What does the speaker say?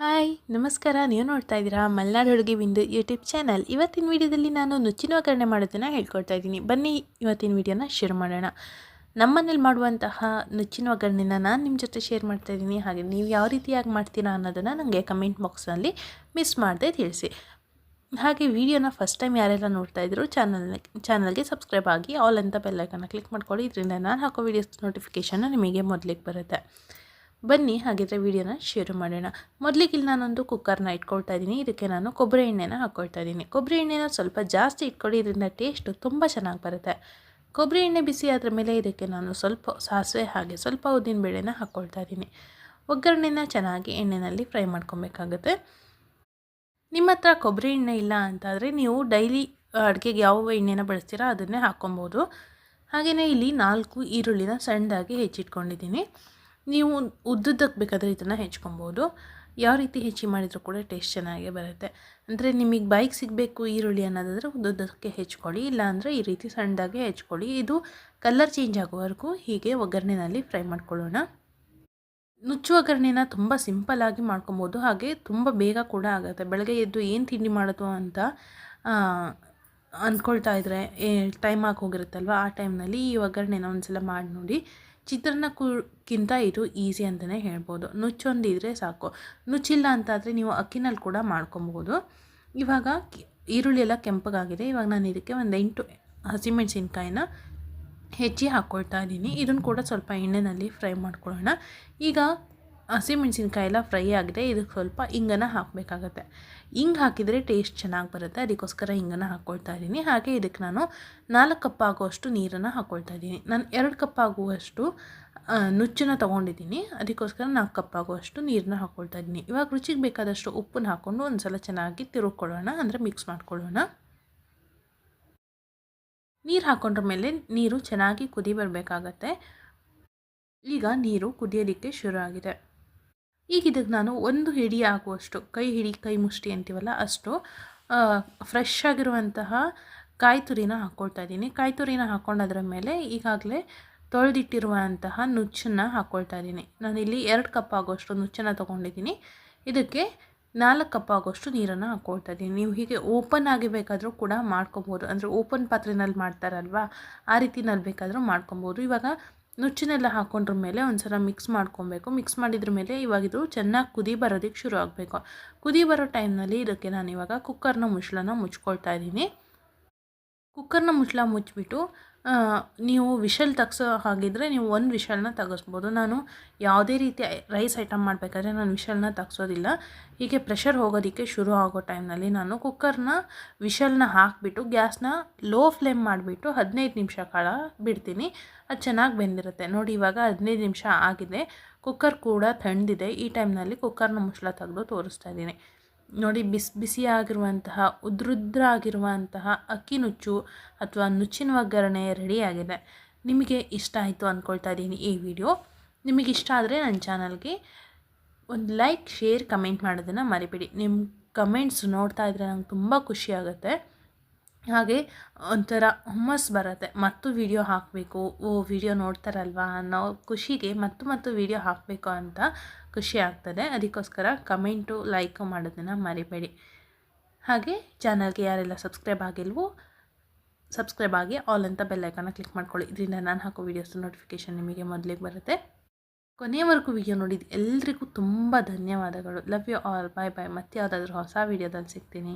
Hi, ನಮಸ್ಕಾರ. ನೀವು ನೋಡ್ತಾ ಇದ್ದೀರಾ ಮಲೆನಾಡು ಅಡುಗೆ ಬಿಂದು ಯೂಟ್ಯೂಬ್ ಚಾನಲ್. ಇವತ್ತಿನ ವಿಡಿಯೋದಲ್ಲಿ ನಾನು ನುಚ್ಚಿನ ಒಗ್ಗರಣೆ ಮಾಡೋದನ್ನು ಹೇಳ್ಕೊಡ್ತಾ ಇದ್ದೀನಿ. ಬನ್ನಿ, ಇವತ್ತಿನ ವಿಡಿಯೋನ ಶೇರ್ ಮಾಡೋಣ. ನಮ್ಮನೇಲಿ ಮಾಡುವಂತಹ ನುಚ್ಚಿನ ಒಗ್ಗರಣೆನ ನಾನು ನಿಮ್ಮ ಜೊತೆ ಶೇರ್ ಮಾಡ್ತಾ ಇದ್ದೀನಿ. ಹಾಗೆ ನೀವು ಯಾವ ರೀತಿಯಾಗಿ ಮಾಡ್ತೀರಾ ಅನ್ನೋದನ್ನು ನನಗೆ ಕಮೆಂಟ್ ಬಾಕ್ಸ್ನಲ್ಲಿ ಮಿಸ್ ಮಾಡದೆ ತಿಳಿಸಿ. ಹಾಗೆ ವಿಡಿಯೋನ ಫಸ್ಟ್ ಟೈಮ್ ಯಾರೆಲ್ಲ ನೋಡ್ತಾ ಇದ್ರು ಚಾನಲ್ ಚಾನಲ್ಗೆ ಸಬ್ಸ್ಕ್ರೈಬ್ ಆಗಿ ಆಲ್ ಅಂತ ಬೆಲ್ಲೈಕನ್ನ ಕ್ಲಿಕ್ ಮಾಡ್ಕೊಳ್ಳಿ. ಇದರಿಂದ ನಾನು ಹಾಕೋ ವೀಡಿಯೋಸ್ ನೋಟಿಫಿಕೇಷನ್ ನಿಮಗೆ ಮೊದಲಿಗೆ ಬರುತ್ತೆ. ಬನ್ನಿ ಹಾಗಿದ್ರೆ ವಿಡಿಯೋನ ಶೇರ್ ಮಾಡೋಣ. ಮೊದಲಿಗೆ ಇಲ್ಲಿ ನಾನೊಂದು ಕುಕ್ಕರ್ನ ಇಟ್ಕೊಳ್ತಾ ಇದ್ದೀನಿ. ಇದಕ್ಕೆ ನಾನು ಕೊಬ್ಬರಿ ಎಣ್ಣೆನ ಹಾಕ್ಕೊಳ್ತಾ ಇದ್ದೀನಿ. ಕೊಬ್ಬರಿ ಎಣ್ಣೆನ ಸ್ವಲ್ಪ ಜಾಸ್ತಿ ಇಟ್ಕೊಳ್ಳಿ ಇದರಿಂದ ಟೇಸ್ಟು ತುಂಬ ಚೆನ್ನಾಗಿ ಬರುತ್ತೆ. ಕೊಬ್ಬರಿ ಎಣ್ಣೆ ಬಿಸಿ ಆದ್ರ ಮೇಲೆ ಇದಕ್ಕೆ ನಾನು ಸ್ವಲ್ಪ ಸಾಸಿವೆ ಹಾಗೆ ಸ್ವಲ್ಪ ಉದ್ದಿನ ಬೇಳೆನ ಹಾಕ್ಕೊಳ್ತಾ ಇದ್ದೀನಿ. ಒಗ್ಗರಣೆನ ಚೆನ್ನಾಗಿ ಎಣ್ಣೆಯಲ್ಲಿ ಫ್ರೈ ಮಾಡ್ಕೊಬೇಕಾಗುತ್ತೆ. ನಿಮ್ಮ ಹತ್ರ ಕೊಬ್ಬರಿ ಎಣ್ಣೆ ಇಲ್ಲ ಅಂತಾದರೆ ನೀವು ಡೈಲಿ ಅಡುಗೆಗೆ ಯಾವ ಎಣ್ಣೆನ ಬಳಸ್ತೀರಾ ಅದನ್ನೇ ಹಾಕ್ಕೊಬೋದು ಹಾಗೆಯೇ ಇಲ್ಲಿ ನಾಲ್ಕು ಈರುಳ್ಳಿನ ಸಣ್ಣದಾಗಿ ಹೆಚ್ಚಿಟ್ಕೊಂಡಿದ್ದೀನಿ. ನೀವು ಉದ್ದುದ್ದಕ್ಕೆ ಬೇಕಾದರೆ ಇದನ್ನು ಹೆಚ್ಕೊಬೋದು. ಯಾವ ರೀತಿ ಹೆಚ್ಚಿ ಮಾಡಿದರೂ ಕೂಡ ಟೇಸ್ಟ್ ಚೆನ್ನಾಗೇ ಬರುತ್ತೆ. ಅಂದರೆ ನಿಮಗೆ ಬೈಕ್ ಸಿಗಬೇಕು ಈರುಳ್ಳಿ ಅನ್ನೋದಾದರೆ ಉದ್ದುದ್ದಕ್ಕೆ ಹೆಚ್ಕೊಳ್ಳಿ, ಇಲ್ಲಾಂದರೆ ಈ ರೀತಿ ಸಣ್ಣದಾಗೆ ಹೆಚ್ಕೊಳ್ಳಿ. ಇದು ಕಲರ್ ಚೇಂಜ್ ಆಗೋವರೆಗೂ ಹೀಗೆ ಒಗ್ಗರಣೆನಲ್ಲಿ ಫ್ರೈ ಮಾಡ್ಕೊಳ್ಳೋಣ. ನುಚ್ಚು ಒಗ್ಗರಣೆನ ತುಂಬ ಸಿಂಪಲ್ಲಾಗಿ ಮಾಡ್ಕೊಬೋದು. ಹಾಗೆ ತುಂಬ ಬೇಗ ಕೂಡ ಆಗುತ್ತೆ. ಬೆಳಗ್ಗೆ ಎದ್ದು ಏನು ತಿಂಡಿ ಮಾಡೋದು ಅಂತ ಅಂದ್ಕೊಳ್ತಾ ಇದ್ದರೆ ಟೈಮ್ ಆಗಿ ಹೋಗಿರುತ್ತಲ್ವ? ಆ ಟೈಮ್ನಲ್ಲಿ ಈ ಒಗ್ಗರಣೆನ ಒಂದು ಸಲ ಮಾಡಿ ನೋಡಿ. ಚಿತ್ರಾನ್ನಕ್ಕಿಂತ ಇದು ಈಸಿ ಅಂತಲೇ ಹೇಳ್ಬೋದು. ನುಚ್ಚೊಂದಿದ್ರೆ ಸಾಕು. ನುಚ್ಚಿಲ್ಲ ಅಂತಾದರೆ ನೀವು ಅಕ್ಕಿನಲ್ಲಿ ಕೂಡ ಮಾಡ್ಕೊಬೋದು ಇವಾಗ ಈರುಳ್ಳಿ ಎಲ್ಲ ಕೆಂಪಗಾಗಿದೆ. ಇವಾಗ ನಾನು ಇದಕ್ಕೆ ಒಂದು ಎಂಟು ಹಸಿಮೆಣಸಿನ್ಕಾಯಿನ ಹೆಚ್ಚಿ ಹಾಕ್ಕೊಳ್ತಾ ಇದ್ದೀನಿ. ಇದನ್ನು ಕೂಡ ಸ್ವಲ್ಪ ಎಣ್ಣೆಯಲ್ಲಿ ಫ್ರೈ ಮಾಡ್ಕೊಳ್ಳೋಣ. ಈಗ ಹಸಿಮೆಣ್ಸಿನ್ಕಾಯಿ ಎಲ್ಲ ಫ್ರೈ ಆಗಿದೆ, ಇದಕ್ಕೆ ಸ್ವಲ್ಪ ಹಿಂಗನ ಹಾಕಬೇಕಾಗತ್ತೆ. ಹಿಂಗೆ ಹಾಕಿದರೆ ಟೇಸ್ಟ್ ಚೆನ್ನಾಗಿ ಬರುತ್ತೆ, ಅದಕ್ಕೋಸ್ಕರ ಹಿಂಗನ್ನು ಹಾಕ್ಕೊಳ್ತಾ ಇದ್ದೀನಿ. ಹಾಗೆ ಇದಕ್ಕೆ ನಾನು ನಾಲ್ಕು ಕಪ್ ಆಗುವಷ್ಟು ನೀರನ್ನು ಹಾಕ್ಕೊಳ್ತಾ ಇದ್ದೀನಿ. ನಾನು ಎರಡು ಕಪ್ ಆಗುವಷ್ಟು ನುಚ್ಚನ್ನು ತೊಗೊಂಡಿದ್ದೀನಿ. ಅದಕ್ಕೋಸ್ಕರ ನಾಲ್ಕು ಕಪ್ ಆಗುವಷ್ಟು ನೀರನ್ನ ಹಾಕ್ಕೊಳ್ತಾ ಇದ್ದೀನಿ. ಇವಾಗ ರುಚಿಗೆ ಬೇಕಾದಷ್ಟು ಉಪ್ಪನ್ನ ಹಾಕ್ಕೊಂಡು ಒಂದು ಸಲ ಚೆನ್ನಾಗಿ ತಿರುಗ್ಕೊಳ್ಳೋಣ, ಅಂದರೆ ಮಿಕ್ಸ್ ಮಾಡ್ಕೊಳ್ಳೋಣ. ನೀರು ಹಾಕ್ಕೊಂಡ್ರ ಮೇಲೆ ನೀರು ಚೆನ್ನಾಗಿ ಕುದಿ ಬರಬೇಕಾಗತ್ತೆ. ಈಗ ನೀರು ಕುದಿಯೋದಕ್ಕೆ ಶುರು ಆಗಿದೆ. ಈಗ ಇದಕ್ಕೆ ನಾನು ಒಂದು ಹಿಡಿ ಆಗುವಷ್ಟು ಕೈ ಹಿಡಿ ಕೈ ಮುಷ್ಟಿ ಅಂತೀವಲ್ಲ ಅಷ್ಟು ಫ್ರೆಶ್ ಆಗಿರುವಂತಹ ಕಾಯಿ ತುರಿನ ಹಾಕ್ಕೊಳ್ತಾ ಇದ್ದೀನಿ. ಕಾಯಿ ತುರಿನ ಹಾಕ್ಕೊಂಡದ್ರ ಮೇಲೆ ಈಗಾಗಲೇ ತೊಳೆದಿಟ್ಟಿರುವಂತಹ ನುಚ್ಚನ್ನು ಹಾಕ್ಕೊಳ್ತಾ ಇದ್ದೀನಿ. ನಾನಿಲ್ಲಿ ಎರಡು ಕಪ್ ಆಗುವಷ್ಟು ನುಚ್ಚನ್ನು ತೊಗೊಂಡಿದ್ದೀನಿ. ಇದಕ್ಕೆ ನಾಲ್ಕು ಕಪ್ ಆಗೋಷ್ಟು ನೀರನ್ನು ಹಾಕ್ಕೊಳ್ತಾ ಇದ್ದೀನಿ. ನೀವು ಹೀಗೆ ಓಪನ್ ಆಗಿ ಬೇಕಾದರೂ ಕೂಡ ಮಾಡ್ಕೊಬೋದು. ಅಂದರೆ ಓಪನ್ ಪಾತ್ರೆನಲ್ಲಿ ಮಾಡ್ತಾರಲ್ವಾ? ಆ ರೀತಿನಲ್ಲಿ ಬೇಕಾದರೂ ಮಾಡ್ಕೊಬೋದು. ಇವಾಗ ನುಚ್ಚಿನೆಲ್ಲ ಹಾಕೊಂಡ್ರ ಮೇಲೆ ಒಂದು ಸಲ ಮಿಕ್ಸ್ ಮಾಡ್ಕೊಬೇಕು. ಮಿಕ್ಸ್ ಮಾಡಿದ್ರ ಮೇಲೆ ಇವಾಗ ಇದು ಚೆನ್ನಾಗಿ ಕುದಿ ಬರೋದಕ್ಕೆ ಶುರು ಆಗಬೇಕು. ಕುದಿ ಬರೋ ಟೈಮ್ನಲ್ಲಿ ಇದಕ್ಕೆ ನಾನು ಇವಾಗ ಕುಕ್ಕರ್ನ ಮುಚ್ಚಳನ ಮುಚ್ಕೊಳ್ತಾ ಇದ್ದೀನಿ. ಕುಕ್ಕರ್ನ ಮುಚ್ಚಳ ಮುಚ್ಚಿಬಿಟ್ಟು ನೀವು ವಿಷಲ್ ತಗ್ಸೋ ಹಾಗಿದ್ರೆ ನೀವು ಒಂದು ವಿಷಲ್ನ ತೆಗೆಸ್ಬೋದು. ನಾನು ಯಾವುದೇ ರೀತಿ ರೈಸ್ ಐಟಮ್ ಮಾಡಬೇಕಾದ್ರೆ ನಾನು ವಿಷಲ್ನ ತಗ್ಸೋದಿಲ್ಲ. ಹೀಗೆ ಪ್ರೆಷರ್ ಹೋಗೋದಕ್ಕೆ ಶುರು ಆಗೋ ಟೈಮ್ನಲ್ಲಿ ನಾನು ಕುಕ್ಕರ್ನ ವಿಷಲ್ನ ಹಾಕಿಬಿಟ್ಟು ಗ್ಯಾಸ್ನ ಲೋ ಫ್ಲೇಮ್ ಮಾಡಿಬಿಟ್ಟು ಹದಿನೈದು ನಿಮಿಷ ಕಾಲ ಬಿಡ್ತೀನಿ. ಅದು ಚೆನ್ನಾಗಿ ಬೆಂದಿರುತ್ತೆ. ನೋಡಿ, ಇವಾಗ ಹದಿನೈದು ನಿಮಿಷ ಆಗಿದೆ. ಕುಕ್ಕರ್ ಕೂಡ ತಣ್ಣದಿದೆ ಈ ಟೈಮ್ನಲ್ಲಿ ಕುಕ್ಕರ್ನ ಮುಚ್ಚಳ ತೆಗೆದು ತೋರಿಸ್ತಾ ಇದ್ದೀನಿ. ನೋಡಿ ಬಿಸಿ ಬಿಸಿಯಾಗಿರುವಂತಹ ಉದ್ರುದ್ರ ಆಗಿರುವಂತಹ ಅಕ್ಕಿ ನುಚ್ಚು ಅಥವಾ ನುಚ್ಚಿನ ಒಗ್ಗರಣೆ ರೆಡಿಯಾಗಿದೆ. ನಿಮಗೆ ಇಷ್ಟ ಆಯಿತು ಅಂದ್ಕೊಳ್ತಾ ಇದ್ದೀನಿ ಈ ವಿಡಿಯೋ. ನಿಮಗೆ ಇಷ್ಟ ಆದರೆ ನನ್ನ ಚಾನಲ್ಗೆ ಒಂದು ಲೈಕ್, ಶೇರ್, ಕಮೆಂಟ್ ಮಾಡೋದನ್ನು ಮರಿಬೇಡಿ. ನಿಮ್ಮ ಕಮೆಂಟ್ಸ್ ನೋಡ್ತಾ ಇದ್ದರೆ ನಂಗೆ ತುಂಬ ಖುಷಿ ಆಗುತ್ತೆ. ಹಾಗೆ ಒಂಥರ ಹುಮ್ಮಸ್ಸು ಬರುತ್ತೆ. ಮತ್ತು ವೀಡಿಯೋ ಹಾಕಬೇಕು, ಓ ವಿಡಿಯೋ ನೋಡ್ತಾರಲ್ವಾ ಅನ್ನೋ ಖುಷಿಗೆ ಮತ್ತು ಮತ್ತು ವೀಡಿಯೋ ಹಾಕಬೇಕು ಅಂತ ಖುಷಿ ಆಗ್ತದೆ. ಅದಕ್ಕೋಸ್ಕರ ಕಮೆಂಟು, ಲೈಕ್ ಮಾಡೋದನ್ನು ಮರಿಬೇಡಿ. ಹಾಗೆ ಚಾನಲ್ಗೆ ಯಾರೆಲ್ಲ ಸಬ್ಸ್ಕ್ರೈಬ್ ಆಗಿಲ್ವೋ, ಸಬ್ಸ್ಕ್ರೈಬ್ ಆಗಿ ಆಲ್ ಅಂತ ಬೆಲ್ಲೈಕನ್ನ ಕ್ಲಿಕ್ ಮಾಡ್ಕೊಳ್ಳಿ. ಇದರಿಂದ ನಾನು ಹಾಕೋ ವೀಡಿಯೋಸ್ ನೋಟಿಫಿಕೇಷನ್ ನಿಮಗೆ ಮೊದಲಿಗೆ ಬರುತ್ತೆ. ಕೊನೆಯವರೆಗೂ ವಿಡಿಯೋ ನೋಡಿದ್ದು ಎಲ್ರಿಗೂ ತುಂಬ ಧನ್ಯವಾದಗಳು. Love you all bye bye ಮತ್ತೆ ಯಾವುದಾದ್ರೂ ಹೊಸ ವೀಡಿಯೋದಲ್ಲಿ ಸಿಗ್ತೀನಿ.